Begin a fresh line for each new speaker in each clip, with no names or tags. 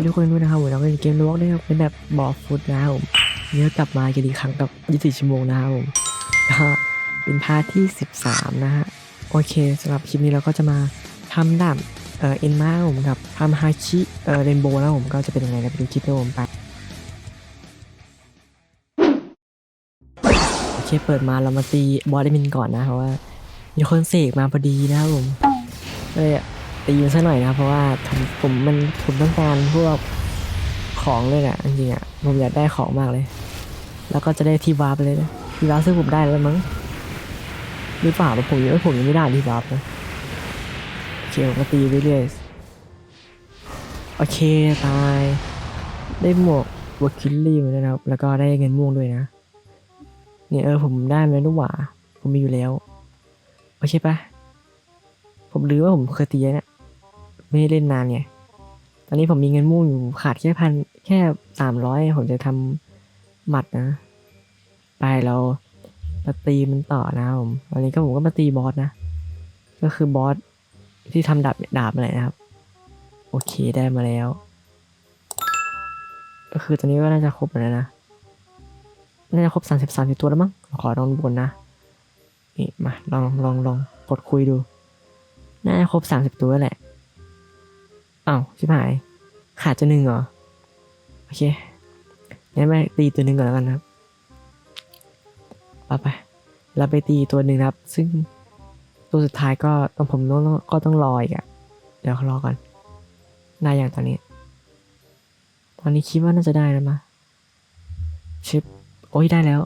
วัสดีทุกคนด้วยนะครับผมเราเป็นเกมโลกนะครับเป็นแบบบอฟุตนะครับผมเนี่ยกลับมากันอีกครั้งกับ 24 ชั่วโมงนะครับผมก็เป็นพาร์ทที่ 13 นะฮะ โอเคสำหรับคลิปนี้เราก็จะมาทำด่านเอ่อเอ็นมาผมกับทำฮาชิเอ่อเรนโบว์นะผมก็จะเป็นยังไงนะไปดูคลิปด้วยผมไปโอเคเปิดมาเรามาตีบอสได้มินก่อนนะเพราะว่ามีคนเสกมาพอดีนะครับผมเลย ตีมันซะหน่อยนะเพราะว่าผมมันผมต้องการพวกของเลยอะจริงๆอะผมอยากได้ของมากเลย แล้วก็จะได้ทีวาร์ปเลยนะทีวาร์ปซึ่งผมได้แล้วมั้งหรือเปล่าผมยังผมยังไม่ได้ทีวาร์ปนะโอเคผมก็ตีไปเรื่อยๆโอเคตายได้หมวกวอคิลลี่มาด้วยนะครับ แล้วก็ได้เงินม่วงด้วยนะเนี่ยเออผมได้ไหมลูหว่าผมมีอยู่แล้ว โอเคปะ ผมลืมว่าผมเคยตีเนี่ยไม่ได้เล่นนานไงตอนนี้ผมมีเงินม่งอยู่ขาดแค่พันแค่สามร้อยผมจะทำหมัดนะ ไปเรามาตีมันต่อนะผมวันนี้ก็ผมก็มาตีบอสนะ ก็คือบอสที่ทำดาบดาบอะไรนะครับ โอเคได้มาแล้ว ก็คือตอนนี้ก็น่าจะครบแล้วนะน่าจะครบสามสิบสามสิบตัวแล้วมั้งขอลองบนนะนี่มาลองลองลองกดคุยดู น่าจะครบสามสิบตัวแล้วแหละอ้าวชิบหาย ขาดจะหนึ่งเหรอ โอเคงั้นไปตีตัวหนึ่งก่อนแล้วกันครับไปไปเราไปตีตัวหนึ่งครับ ซึ่งตัวสุดท้ายก็ต้องผมต้องก็ต้องรออีกอะเดี๋ยวรอก่อนได้อย่างตอนนี้ ตอนนี้คิดว่าน่าจะได้แล้วมะชิป โอ้ยได้แล้ว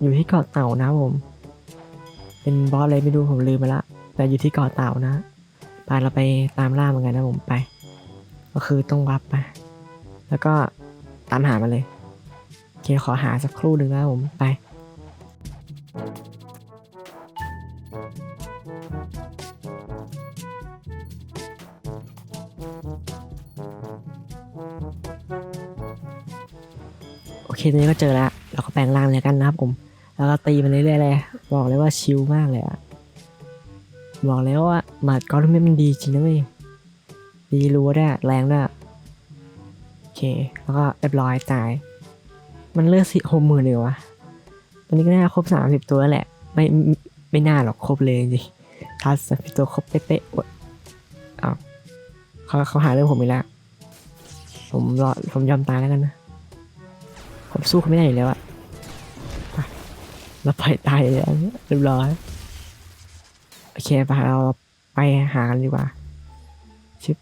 อยู่ที่เกาะเต่านะผม เป็นบอสอะไรไม่รู้ผมลืมไปละ แต่อยู่ที่เกาะเต่านะไปเราไปตามล่าเหมือนกันนะผมไป ก็คือต้องวับไปแล้วก็ตามหามาเลยโอเคขอหาสักครู่หนึ่งนะผมไปโอเคตอนนี้ก็เจอแล้ว เราก็แปลงร่างเลยกันนะครับผม แล้วก็ตีมันเรื่อยๆเลย บอกเลยว่าชิลมากเลยอะ บอกเลยว่าหมัดกอล์ฟมันดีจริงนะเว้ยดีรู้ได้แรงด้วยโอเค แล้วก็เรียบร้อยตาย มันเลือกสิหกหมื่นเลยวะตอนนี้ก็น่าครบสามสิบตัวแล้วแหละไม่ไม่ไม่น่าหรอกครบเลยจริงๆถ้าสามสิบตัวครบเป๊ะๆอดอ้าวเขาเขาหาเรื่องผมอีกแล้วผมรอผมยอมตายแล้วกันนะ ผมสู้เขาไม่ได้อยู่แล้วอะไปเราปล่อยตายเลยเรียบร้อยโอ เคไปเราไปหากันดีกว่า ชิป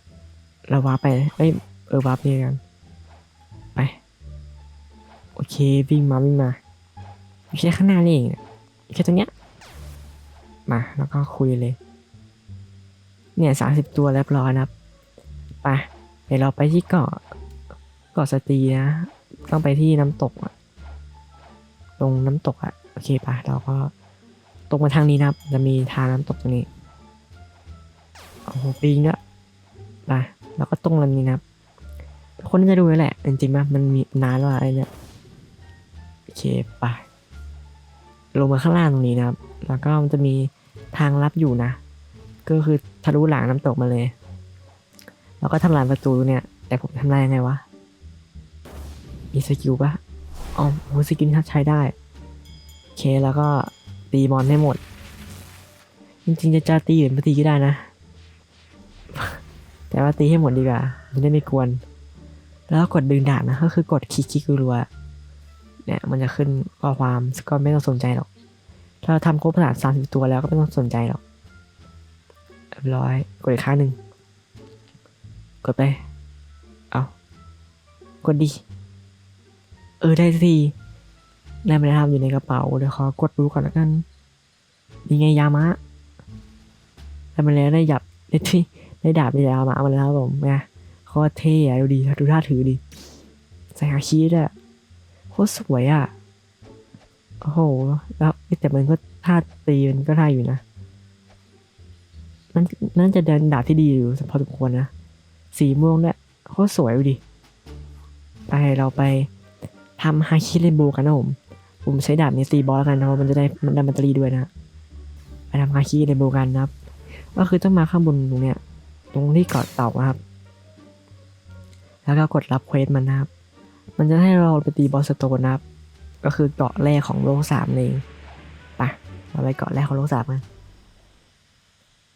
เราวาร์ปไปเอ้ยเออวาร์ปกันไป โอเควิ่งมาวิ่งมาแค่ข้างหน้านี่เองแค่ตรงเนี้ยมาแล้วก็คุยเลย เนี่ยสามสิบตัวแล้วร้อยนะไปเดี๋ยวเราไปที่เกาะเกาะสตีนะ ต้องไปที่น้ำตกอะตรงน้ำตกอะโอเคปะเราก็ ตรงมาทางนี้นะครับ จะมีทางน้ำตกตรงนี้โอ้โหปีนละไปแล้วก็ตรงลำนี้นะครับทุกคนน่าจะดูแล้วแหละ จริงๆมั้ยมันมีนานแล้วอะไอ้เนี่ยโอเคไปลงมาข้างล่างตรงนี้นะครับ แล้วก็มันจะมีทางลับอยู่นะ ก็คือทะลุหลังน้ำตกมาเลย แล้วก็ทำลายประตูเนี่ย แต่ผมทำลายยังไงวะ มีสกิลปะอ๋อโหสกิลทัดใช้ได้ โอเคแล้วก็ ตีมอนให้หมด จริงๆจะจะตีหรือไม่ตีก็ได้นะ แต่ว่าตีให้หมดดีกว่าจะได้ไม่กวน แล้วกดดึงดาบนะก็คือกดคลิกคลิกรัวเนี่ยมันจะขึ้นข้อความก็ไม่ต้องสนใจหรอก ถ้าเราทำครบขนาดสามสิบตัวแล้วก็ไม่ต้องสนใจหรอกเรียบร้อยกดอีกครั้งหนึ่งกดไป เอากดดี เออได้สิได้มาแล้วครับอยู่ในกระเป๋า เดี๋ยวขอกดดูก่อนแล้วกัน ยังไงยามะได้มาแล้วได้หยับได้ที่ได้ดาบได้ยามะมาแล้วครับผมนะโคตรเท่อะดูดีดูท่าถือดีใส่ฮาคิดอะโคตรสวยอะโอ้โหแล้วแต่มันก็ท่าตีมันก็ได้อยู่นะนั่นนั่นจะเดินดาบที่ดีอยู่พอสมควรนะสีม่วงด้วยโคตรสวยดูดิไปเราไปทำฮาคิเรนโบกันนะผม ผมใช้ดาบนี้ตีบอสแล้วกันนะเพราะมันจะได้มันได้แบตเตอรี่ด้วยนะ ไปทำฮาคิเรนโบกันนะครับ ก็คือต้องมาข้างบนตรงเนี้ยตรงที่เกาะเต่าครับ แล้วก็กดรับเควสมันนะครับ มันจะให้เราไปตีบอสสโตนนะครับ ก็คือเกาะแรกของโลกสามเองไปเราไปเกาะแรกของโลกสามกัน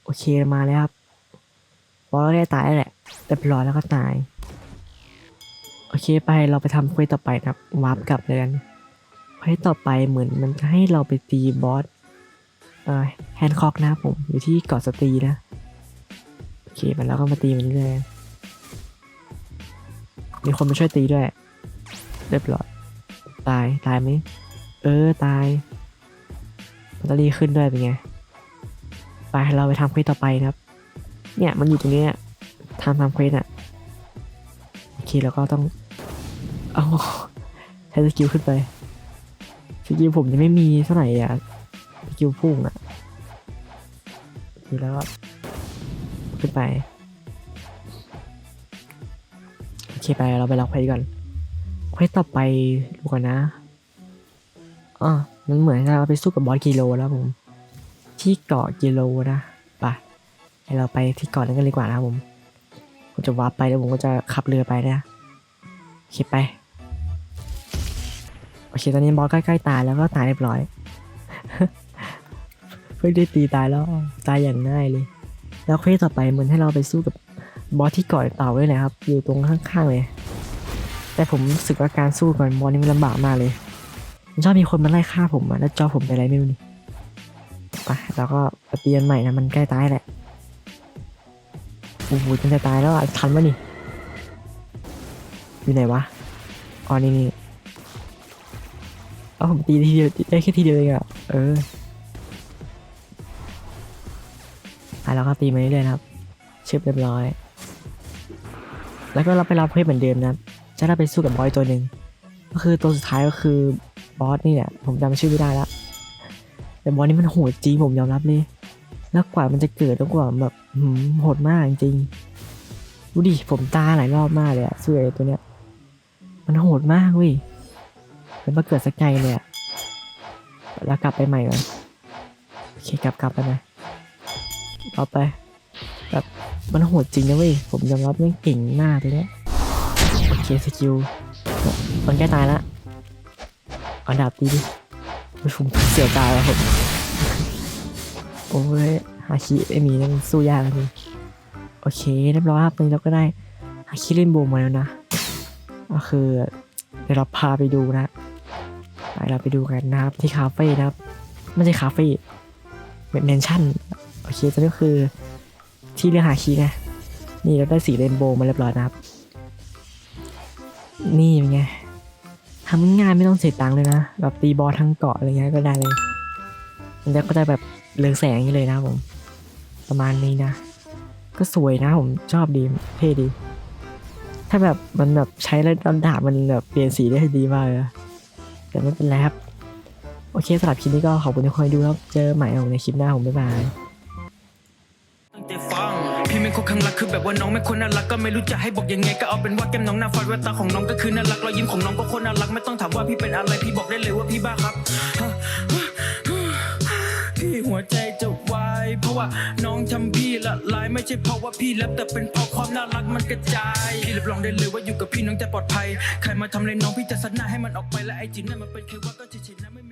โอเคมาแล้วครับบอสแรกตายแล้วแหละเรียบร้อยแล้วก็ตาย โอเคไปเราไปทำเควสต่อไปนะครับวาร์ปกลับเลยกันเควสต่อไปเหมือนมันจะให้เราไปตีบอส แฮนคอกนะครับผม อยู่ที่เกาะสตีนะ โอเค มันแล้วก็มาตีมันเรื่อยมีคนมาช่วยตีด้วย เรียบร้อย ตาย ตายไหม เออ ตายมันตอรี่ขึ้นด้วยเป็นไง ไป เราไปทำเควสต่อไปนะครับ เนี่ยมันอยู่ตรงนี้ทำทำเควสอะ โอเค แล้วก็ต้อง เอาใช้สกิลขึ้นไป สกิลผมยังไม่มีเท่าไหร่อะ กิลพุ่งอะดูแล้วก็ขึ้นไป โอเคไปเราไปรับเควสก่อนเควสต่อไปดูก่อนนะอ๋อมันเหมือนเราไปสู้กับบอสกิโลแล้วผม ที่เกาะกิโลนะไปให้เราไปที่เกาะนั้นกันดีกว่านะผมผมจะวาร์ปไปแล้วผมก็จะขับเรือไปนะโอเคไปโอเคตอนนี้บอสใกล้ๆตายแล้วก็ตายเรียบร้อย พิ่งได้ตีตายแล้วตายอย่างง่ายเลย แล้วเควสต่อไปเหมือนให้เราไปสู้กับบอสที่เกาะเต่าด้วยนะครับ อยู่ตรงข้างๆเลย แต่ผมรู้สึกว่าการสู้กับบอสนี่มันลำบากมากเลยมันชอบมีคนมาไล่ฆ่าผมอะแล้วจอผมเป็นอะไรไม่รู้นี่ไปแล้วก็ปเปลี่ยนใหม่นะมันใกล้ตายแหละโอ้โหมันจะตายแล้วอะทันปะนี่อยู่ไหนวะอ๋อนี่นี่เอาผมตีทีเดียวได้แค่ทีเดียวเองอะเออ แล้วก็ตีมาเรื่อยๆนะครับเชิบเรียบร้อย แล้วก็เราไปรับเพื่อนเหมือนเดิมนะจะได้ไปสู้กับบอยตัวหนึ่งก็คือตัวสุดท้ายก็คือบอสนี่แหละผมจำชื่อไม่ได้ละแต่บอลนี้มันโหดจริงผมยอมรับเลย แล้วกว่ามันจะเกิดแล้วกว่าแบบโหดมากจริงดูดิผมตาหลายรอบมากเลยอะสู้ไอ้ตัวเนี้ย มันโหดมากเว้ยแล้วมาเกิดสักไงเลยอะแล้วกลับไปใหม่ก่อนโอเคกลับกลับไปนะ เอาไป แบบมันโหดจริงนะเว้ย ผมยอมรับมันเก่งมากเลยเนี่ยโอเคสกิลมันใกล้ตายละเอาดาบตีดิผมเสียใจแล้วผมโอ้ยฮาคิไอมีนั่นสู้ยากเลยโอเคเรียบร้อยครับตอนนี้เราก็ได้ฮาคิเล่นโบมาแล้วนะก็คือเดี๋ยวเราพาไปดูนะไปเราไปดูกันนะครับที่คาเฟ่นะครับไม่ใช่คาเฟ่เป็นเมนชั่น โอเคตอนนี้คือที่เรื่องฮาคินะ นี่เราได้สีเรนโบว์มาเรียบร้อยนะครับ นี่เป็นไงทำงายๆไม่ต้องเสียตังค์เลยนะ แบบตีบอลทั้งเกาะอะไรเงี้ยก็ได้เลยมันจะก็จะแบบเรืองแสงอย่างนี้เลยนะผม ประมาณนี้นะ ก็สวยนะผมชอบดีเท่ดี ถ้าแบบมันแบบใช้แล้วดาบมันแบบเปลี่ยนสีได้ดีมากเลยแต่ไม่เป็นไรครับ โอเคสำหรับคลิปนี้ก็ขอบคุณที่คอยดูครับ เจอใหม่ของในคลิปหน้าผมบ๊ายบาย
งคนข้างรักคือแบบว่าน้องไม่คนน่ารักก็ไม่รู้จะให้บอกยังไงก็เอาเป็นว่าแก้มน้องหน้าฟันแววตาของน้องก็คือน่ารักรอยยิ้มของน้องก็คนน่ารักไม่ต้องถามว่าพี่เป็นอะไรพี่บอกได้เลยว่าพี่บ้าครับพี่หัวใจจะวายเพราะว่าน้องทำพี่ละลายไม่ใช่เพราะว่าพี่แลบแต่เป็นเพราะความน่ารักมันกระจายพี่รับรองได้เลยว่าอยู่กับพี่น้องจะปลอดภัย ใครมาทำอะไรน้องพี่จะสัดหน้าให้มันออกไปและไอ้จินนั่นมันเป็นแค่ว่าก็เฉยๆนะไม่มี